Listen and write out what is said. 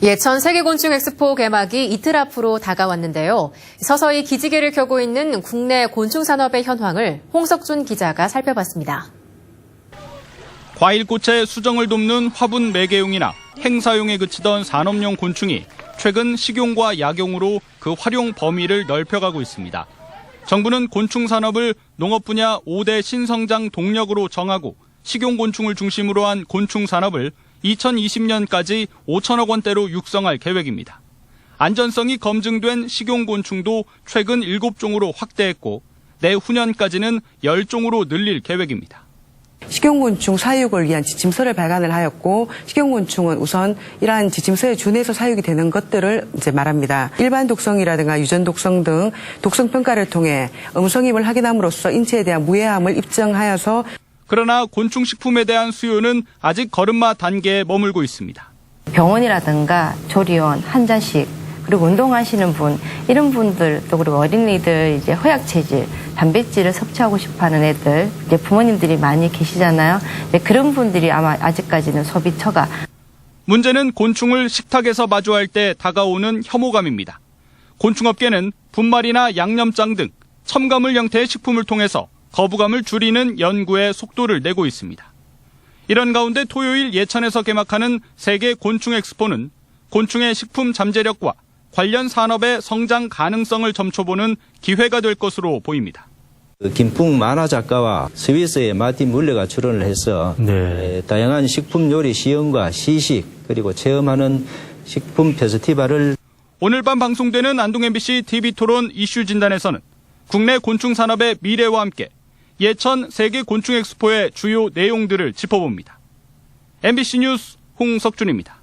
예천 세계곤충 엑스포 개막이 이틀 앞으로 다가왔는데요. 서서히 기지개를 켜고 있는 국내 곤충 산업의 현황을 홍석준 기자가 살펴봤습니다. 과일꽃의 수정을 돕는 화분 매개용이나 행사용에 그치던 산업용 곤충이 최근 식용과 약용으로 그 활용 범위를 넓혀가고 있습니다. 정부는 곤충 산업을 농업 분야 5대 신성장 동력으로 정하고 식용 곤충을 중심으로 한 곤충 산업을 2020년까지 5천억 원대로 육성할 계획입니다. 안전성이 검증된 식용 곤충도 최근 7종으로 확대했고 내후년까지는 10종으로 늘릴 계획입니다. 식용곤충 사육을 위한 지침서를 발간을 하였고 식용곤충은 우선 이러한 지침서에 준해서 사육이 되는 것들을 이제 말합니다. 일반 독성이라든가 유전 독성 등 독성 평가를 통해 음성임을 확인함으로써 인체에 대한 무해함을 입증하여서 그러나 곤충 식품에 대한 수요는 아직 걸음마 단계에 머물고 있습니다. 병원이라든가 조리원, 환자식, 그리고 운동하시는 분, 이런 분들, 또 그리고 어린이들 이제 허약 체질, 단백질을 섭취하고 싶어 하는 애들, 이제 부모님들이 많이 계시잖아요. 네, 그런 분들이 아마 아직까지는 소비처가 문제는 곤충을 식탁에서 마주할 때 다가오는 혐오감입니다. 곤충업계는 분말이나 양념장 등 첨가물 형태의 식품을 통해서 거부감을 줄이는 연구에 속도를 내고 있습니다. 이런 가운데 토요일 예천에서 개막하는 세계 곤충 엑스포는 곤충의 식품 잠재력과 관련 산업의 성장 가능성을 점쳐보는 기회가 될 것으로 보입니다. 그 김풍 만화 작가와 스위스의 마틴 물레가 출연을 해서 에, 다양한 식품 요리 시연과 시식 그리고 체험하는 식품 페스티벌을 오늘 밤 방송되는 안동 MBC TV 토론 이슈 진단에서는 국내 곤충 산업의 미래와 함께 예천 세계 곤충 엑스포의 주요 내용들을 짚어봅니다. MBC 뉴스 홍석준입니다.